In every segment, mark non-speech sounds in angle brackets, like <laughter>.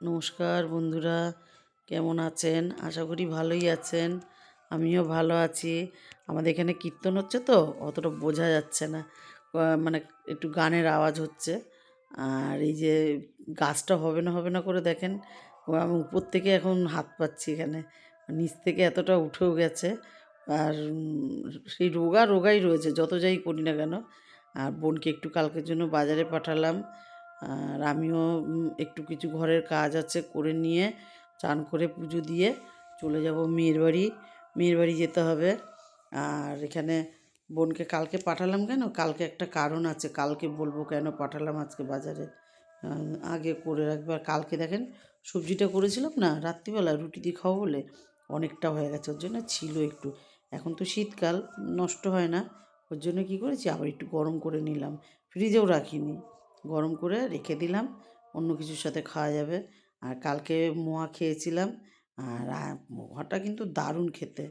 নমস্কার বন্ধুরা, কেমন আছেন? আশা করি ভালোই আছেন, আমিও ভালো আছি। আমাদের এখানে কীর্তন হচ্ছে তো, অতটা বোঝা যাচ্ছে না। মানে একটু গানের আওয়াজ হচ্ছে। আর এই যে গাছটা হবে না হবে না করে দেখেন আমি উপর থেকে এখন হাত পাচ্ছি এখানে। নিচ থেকে এতটা উঠেও গেছে। আর সেই রোগা রোগাই রয়েছে, যত যাই করি না কেন। আর বোনকে একটু কালকের জন্য বাজারে পাঠালাম। আর আমিও একটু কিছু ঘরের কাজ আছে করে নিয়ে চান করে পুজো দিয়ে চলে যাব মেয়ের বাড়ি। মেয়ের বাড়ি যেতে হবে। আর এখানে বোনকে কালকে পাঠালাম কেন? কালকে একটা কারণ আছে। কালকে বলব কেন পাঠালাম আজকে বাজারে? আগে করে রাখবে। আর কালকে দেখেন সবজিটা করেছিলাম না, রাত্রিবেলা রুটি দিয়ে খাওয়া বলে অনেকটা হয়ে গেছে। ওর জন্য ছিল একটু। এখন তো শীতকাল, নষ্ট হয় না। ওর জন্য কী করেছি? আবার একটু গরম করে নিলাম। ফ্রিজেও রাখিনি। গরম করে রেখে দিলাম। অন্য কিছুর সাথে খাওয়া যাবে। আর কালকে মোয়া খেয়েছিলাম। আর মোয়াটা কিন্তু দারুণ খেতে।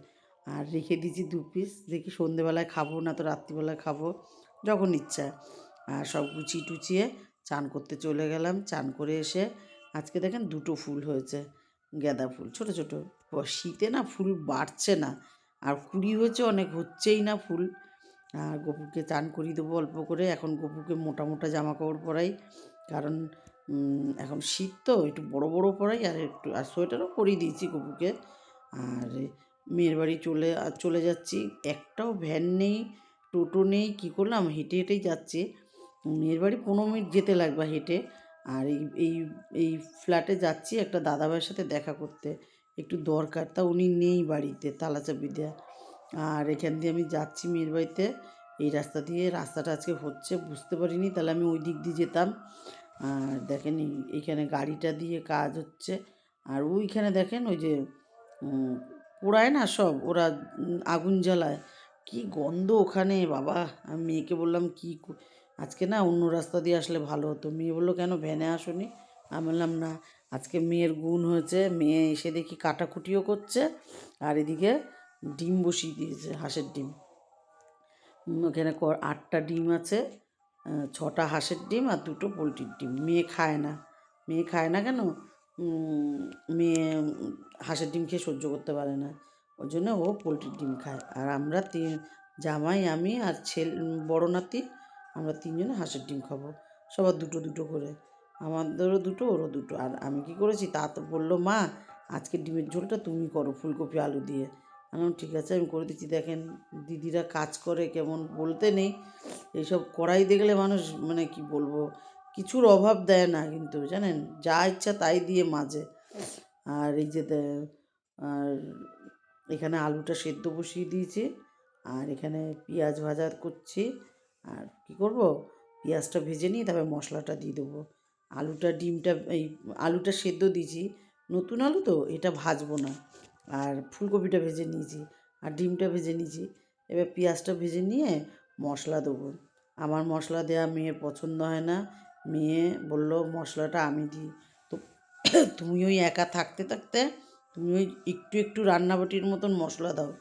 আর রেখে দিয়েছি দু পিস দেখি সন্ধেবেলায় খাব না তো রাত্রিবেলায় খাব। যখন ইচ্ছা। আর সব গুছিয়ে টুচিয়ে চান করতে চলে গেলাম। চান করে এসে আজকে দেখেন দুটো ফুল হয়েছে। গাঁদা ফুল। ছোট ছোট। শীতে না ফুল বাড়ছে না। আর কুড়ি হয়েছে অনেক, হচ্ছেই না ফুল। আর গপুকে চান করিয়ে দেবো অল্প করে। এখন গপুকে মোটা মোটা জামা কাপড় পরাই। কারণ এখন শীত তো, একটু বড় বড় পরাই আর একটু, আর সোয়েটারও পরিয়ে দিয়েছি গপুকে। আর মেয়ের বাড়ি চলে চলে যাচ্ছি। একটাও ভ্যান নেই, টোটো নেই, কী করলাম? হেঁটে হেঁটেই যাচ্ছি। মেয়ের বাড়ি পনেরো মিনিট যেতে লাগবে হেঁটে। আর এই এই এই ফ্ল্যাটে যাচ্ছি একটা দাদাভাইয়ের সাথে দেখা করতে। একটু দরকার, তা উনি নেই বাড়িতে তালা চাবি দেওয়া আর এখান দিয়ে আমি যাচ্ছি মেয়ের বাড়িতে। এই রাস্তা দিয়ে রাস্তাটা আজকে হচ্ছে, বুঝতে পারিনি, তাহলে আমি ওই দিক দিয়ে যেতাম। আর দেখেন এইখানে গাড়িটা দিয়ে কাজ হচ্ছে। আর ওইখানে দেখেন ওই যে পোড়ায় না সব, ওরা আগুন জ্বালায়। কি গন্ধ ওখানে, বাবা! আমি মেয়েকে বললাম কি আজকে না অন্য রাস্তা দিয়ে আসলে ভালো হতো। মেয়ে বলল, কেন ভ্যানে আসনি? আমি বললাম, না, আজকে মেয়ের গুণ হয়েছে। মেয়ে এসে দেখি কাটাকুটিও করছে। আর এদিকে ডিম বসিয়ে দিয়েছে, হাঁসের ডিম। ওখানে আটটা ডিম আছে ছটা হাঁসের ডিম আর দুটো পোলট্রির ডিম। মেয়ে খায় না। মেয়ে খায় না কেন? মেয়ে হাঁসের ডিম খেয়ে সহ্য করতে পারে না। ওই জন্য ও পোলট্রির ডিম খায়। আর আমরা তিন জামাই, আমি আর ছেল, বড় নাতি, আমরা তিনজনে হাঁসের ডিম খাব। সবার দুটো দুটো করে। আমাদেরও দুটো, ওরও দুটো। আর আমি কি করেছি? তা তো বলল, মা আজকে ডিমের ঝোলটা তুমি করো, ফুলকপি, আলু দিয়ে। আমি ঠিক আছে, আমি করে দিচ্ছি। দেখেন, দিদিরা কাজ করে, কেমন বলতে নেই। এইসব কড়াই দেখলে মানুষ মানে কি বলব, কিছুর অভাব দেয় না কিন্তু, জানেন? যা ইচ্ছা তাই দিয়ে মাজে। আর এই যে আর এখানে আলুটা সেদ্ধ বসিয়ে দিয়েছি, আর এখানে পেঁয়াজ ভাজা করছি। আর কি করব? পেঁয়াজটা ভেজে নিয়ে তারপরে মশলাটা দিয়ে দেবো। আলুটা, ডিমটা, এই আলুটা সেদ্ধ দিয়েছি। নতুন আলু তো, এটা ভাজবো না। আর ফুলকপিটা ভেজে নিয়েছি আর ডিমটা ভেজে নিয়েছি। এবার পেঁয়াজটা ভেজে নিয়ে মশলা দেবো। আমার মশলা দেওয়া মেয়ের পছন্দ হয় না। মেয়ে বলল, মশলাটা আমি দিই। তো <coughs> তুমি ওই একা থাকতে থাকতে তুমি ওই একটু একটু রান্নাবাটির মতন মশলা দাও।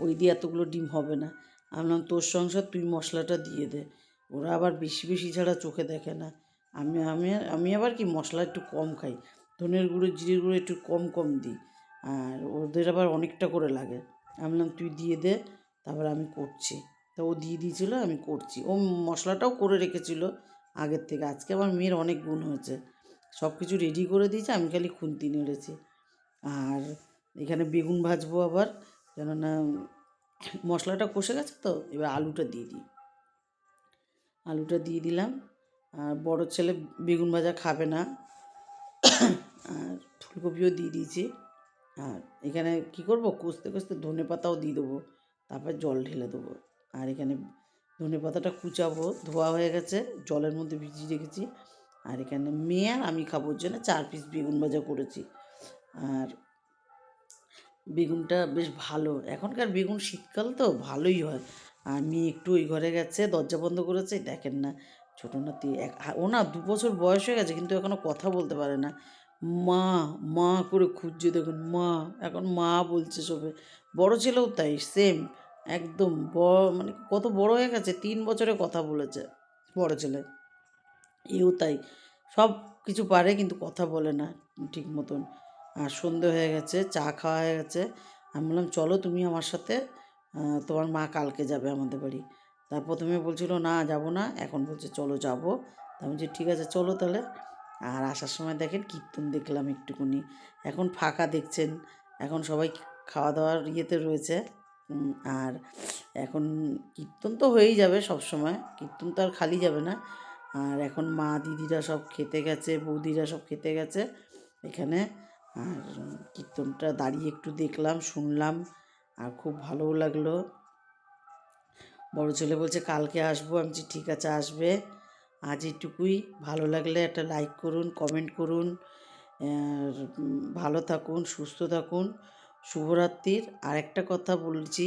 ওই দিয়ে এতগুলো ডিম হবে না। আমি তোর সংসার, তুই মশলাটা দিয়ে দে। ওরা আবার বেশি বেশি ছাড়া চোখে দেখে না। আমি আমি আমি আবার কি মশলা একটু কম খাই। ধনের গুঁড়ো, জিরের গুঁড়ো একটু কম কম দিই। আর ওদের আবার অনেকটা করে লাগে। আমি বললাম, তুই দিয়ে দে, তারপর আমি করছি। তা ও দিয়ে দিয়েছিল, আমি করছি। ও মশলাটাও করে রেখেছিল আগের থেকে। আজকে আমার মেয়ের অনেক গুণ হয়েছে। সব কিছু রেডি করে দিয়েছে, আমি খালি খুন্তি নেড়েছি। আর এখানে বেগুন ভাজবো আবার, কেননা মশলাটা কষে গেছে তো, এবার আলুটা দিয়ে দিই। আলুটা দিয়ে দিলাম। আর বড় ছেলে বেগুন ভাজা খাবে না। আর ফুলকপিও দিয়ে দিয়েছি। আর এখানে কি করব? কষতে কষতে ধনে পাতাও দিয়ে দেবো। তারপর জল ঢেলে দেবো। আর এখানে ধনে পাতাটা কুচাবো, ধোয়া হয়ে গেছে, জলের মধ্যে ভিজিয়ে রেখেছি। আর এখানে মেয়ে আর আমি খাবোর জন্য চার পিস বেগুন ভাজা করেছি। আর বেগুনটা বেশ ভালো। এখনকার বেগুন শীতকাল তো ভালোই হয়। আর মেয়ে একটু ওই ঘরে গেছে, দরজা বন্ধ করেছে, দেখেন না, ছোটো নাতি, এক ও না দু বছর বয়স হয়ে গেছে, কিন্তু এখনও কথা বলতে পারে না। মা মা করে খুঁজছে দেখুন, মা, এখন মা বলছে সবে। বড় ছেলেও তাই সেম একদম বড় মানে কত বড় হয়ে গেছে, তিন বছরে কথা বলেছে বড় ছেলে। এও তাই, সব কিছু পারে কিন্তু কথা বলে না ঠিক মতন। আর সন্ধে হয়ে গেছে, চা খাওয়া হয়ে গেছে। আমি বললাম, চলো তুমি আমার সাথে তোমার মা কালকে যাবে আমাদের বাড়ি। তা প্রথমে বলছিল, না, যাব না। এখন বলছে, চলো যাব। তা বলছি, ঠিক আছে, চলো তাহলে। আর আসার সময় দেখেন কীর্তন দেখলাম একটুকুনি এখন ফাঁকা দেখছেন। এখন সবাই খাওয়া দাওয়ার ইয়েতে রয়েছে। আর এখন কীর্তন তো হয়েই যাবে সব সময় কীর্তন তো আর খালি যাবে না। আর এখন মা দিদিরা সব খেতে গেছে, বৌদিরা সব খেতে গেছে এখানে। আর কীর্তনটা দাঁড়িয়ে একটু দেখলাম, শুনলাম আর খুব ভালোও লাগল। বড় ছেলে বলছে, কালকে আসব। আমি ঠিক আছে, আসবে। আজ এটুকুই ভালো লাগলে একটা লাইক করুন কমেন্ট করুন ভালো থাকুন, সুস্থ থাকুন। শুভরাত্রির। আর একটা কথা বলছি,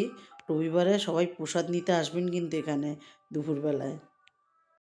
রবিবারে সবাই প্রসাদ নিতে আসবেন কিন্তু এখানে দুপুরবেলায়।